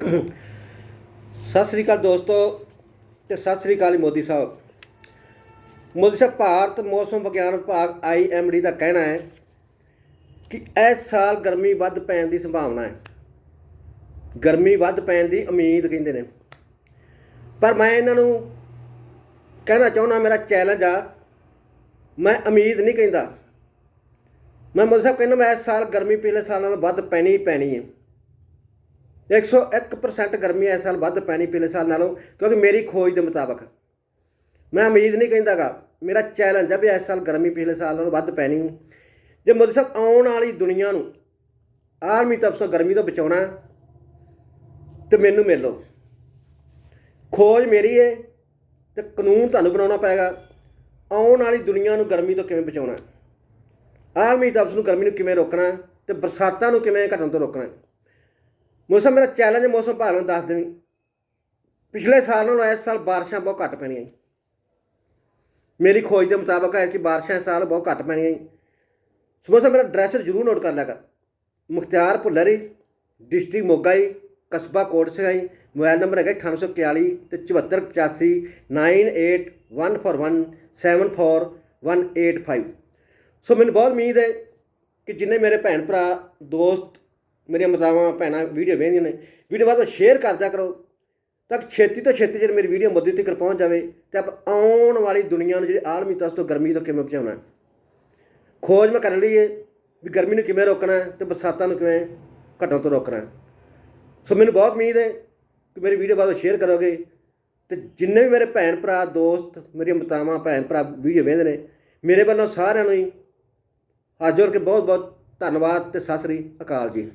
ਸਤਿ ਸ੍ਰੀ ਅਕਾਲ ਦੋਸਤੋ ਤੇ ਸਤਿ ਸ੍ਰੀ ਅਕਾਲ ਮੋਦੀ ਸਾਹਿਬ। ਮੋਦੀ ਸਾਹਿਬ, ਭਾਰਤ ਮੌਸਮ ਵਿਗਿਆਨ ਵਿਭਾਗ ਆਈਐਮਡੀ ਦਾ ਕਹਿਣਾ ਹੈ ਕਿ ਇਸ ਸਾਲ ਗਰਮੀ ਵੱਧ ਪੈਣ ਦੀ ਸੰਭਾਵਨਾ ਹੈ। ਗਰਮੀ ਵੱਧ ਪੈਣ ਦੀ ਉਮੀਦ ਕਹਿੰਦੇ ਨੇ। ਪਰ ਮੈਂ ਇਹਨਾਂ ਨੂੰ ਕਹਿਣਾ ਚਾਹੁੰਦਾ, ਮੇਰਾ ਚੈਲੰਜ ਆ, ਮੈਂ ਉਮੀਦ ਨਹੀਂ ਕਹਿੰਦਾ। ਮੈਂ ਮੋਦੀ ਸਾਹਿਬ ਕਹਿੰਦਾ ਮੈਂ ਇਸ ਸਾਲ ਗਰਮੀ ਪਿਛਲੇ ਸਾਲ ਨਾਲੋਂ ਵੱਧ ਪੈਣੀ ਹੀ ਪੈਣੀ ਹੈ। 101% ਗਰਮੀ ਇਸ ਸਾਲ ਵੱਧ ਪੈਣੀ ਪਿਛਲੇ ਸਾਲ ਨਾਲੋਂ, ਕਿਉਂਕਿ ਮੇਰੀ ਖੋਜ ਦੇ ਮੁਤਾਬਕ। ਮੈਂ ਉਮੀਦ ਨਹੀਂ ਕਹਿੰਦਾਗਾ, ਮੇਰਾ ਚੈਲੰਜ ਹੈ ਵੀ ਇਸ ਸਾਲ ਗਰਮੀ ਪਿਛਲੇ ਸਾਲ ਨਾਲੋਂ ਵੱਧ ਪੈਣੀ ਜੇ ਮੋਦੀ ਸਾਹਿਬ ਆਉਣ ਵਾਲੀ ਦੁਨੀਆ ਨੂੰ ਆਰਮੀ ਤਪਸ਼ ਤੋਂ ਗਰਮੀ ਤੋਂ ਬਚਾਉਣਾ ਤੇ ਮੈਨੂੰ ਮਿਲ ਲਓ। ਖੋਜ ਮੇਰੀ ਹੈ ਤੇ ਕਾਨੂੰਨ ਤੁਹਾਨੂੰ ਬਣਾਉਣਾ ਪਏਗਾ, ਆਉਣ ਵਾਲੀ ਦੁਨੀਆ ਨੂੰ ਗਰਮੀ ਤੋਂ ਕਿਵੇਂ ਬਚਾਉਣਾ ਆਰਮੀ ਤਪਸ਼ ਨੂੰ ਗਰਮੀ ਨੂੰ ਕਿਵੇਂ ਰੋਕਣਾ ਤੇ ਬਰਸਾਤਾਂ ਨੂੰ ਕਿਵੇਂ ਘਟਣ ਤੋਂ ਰੋਕਣਾ ਮੌਸਮ ਮੇਰਾ ਚੈਲੰਜ ਮੌਸਮ ਭਾਗ ਨੂੰ ਦੱਸ ਦੇਣੀ। ਪਿਛਲੇ ਸਾਲ ਨਾਲੋਂ ਇਸ ਸਾਲ ਬਾਰਿਸ਼ਾਂ ਬਹੁਤ ਘੱਟ ਪੈਣੀਆਂ ਜੀ। ਮੇਰੀ ਖੋਜ ਦੇ ਮੁਤਾਬਕ ਹੈ ਕਿ ਬਾਰਿਸ਼ਾਂ ਇਸ ਸਾਲ ਬਹੁਤ ਘੱਟ ਪੈਣੀਆਂ ਜੀ। ਸੋ ਮੌਸਮ ਮੇਰਾ ਐਡਰੈਸ ਜ਼ਰੂਰ ਨੋਟ ਕਰ ਲਿਆ ਕਰ। ਮੁਖਤਿਆਰ ਭੁੱਲਰੀ ਡਿਸਟ੍ਰਿਕਟ ਮੋਗਾ ਜੀ, ਕਸਬਾ ਕੋਟ ਸਿਆਈ ਮੋਬਾਈਲ ਨੰਬਰ ਹੈਗਾ 9841 ਤੇ 7485 9814174185 ਸੋ ਮੈਨੂੰ ਬਹੁਤ ਉਮੀਦ ਹੈ ਕਿ ਜਿੰਨੇ ਮੇਰੇ ਭੈਣ ਭਰਾ, ਦੋਸਤ ਮੇਰੀਆਂ ਮਾਤਾਵਾਂ, ਭੈਣਾਂ ਵੀਡੀਓ ਵੇਖਦੀਆਂ ਨੇ। ਵੀਡੀਓ ਬਾਅਦ ਸ਼ੇਅਰ ਕਰਦਿਆ ਕਰੋ ਤਾਂ ਕਿ ਛੇਤੀ ਤੋਂ ਛੇਤੀ ਜਿਹੜੀ ਮੇਰੀ ਵੀਡੀਓ ਮੋਦੀ ਤੱਕ ਪਹੁੰਚ ਜਾਵੇ, ਤੇ ਆਪ ਆਉਣ ਵਾਲੀ ਦੁਨੀਆ ਨੂੰ ਜਿਹੜੀ ਆਲਮੀ ਤਸ ਤੋਂ ਗਰਮੀ ਤੋਂ ਕਿਵੇਂ ਬਚਾਉਣਾ ਖੋਜ ਮੈਂ ਕਰ ਲਈ ਹੈ ਵੀ ਗਰਮੀ ਨੂੰ ਕਿਵੇਂ ਰੋਕਣਾ ਹੈ ਤੇ ਬਰਸਾਤਾਂ ਨੂੰ ਕਿਵੇਂ ਘਟਣ ਤੋਂ ਰੋਕਣਾ ਸੋ ਮੈਨੂੰ ਬਹੁਤ ਉਮੀਦ ਹੈ ਕਿ ਮੇਰੀ ਵੀਡੀਓ ਬਾਅਦ ਸ਼ੇਅਰ ਕਰੋਗੇ। ਤੇ ਜਿੰਨੇ ਵੀ ਮੇਰੇ ਭੈਣ ਭਰਾ, ਦੋਸਤ, ਮੇਰੀਆਂ ਮਾਤਾਵਾਂ, ਭੈਣ ਭਰਾ ਵੀਡੀਓ ਵੇਖਦੇ ਨੇ, ਮੇਰੇ ਵੱਲੋਂ ਸਾਰਿਆਂ ਨੂੰ ਹੀ ਹੱਥ ਜੋੜ ਕੇ ਬਹੁਤ ਬਹੁਤ ਧੰਨਵਾਦ ਤੇ ਸਤਿ ਸ੍ਰੀ ਅਕਾਲ ਜੀ।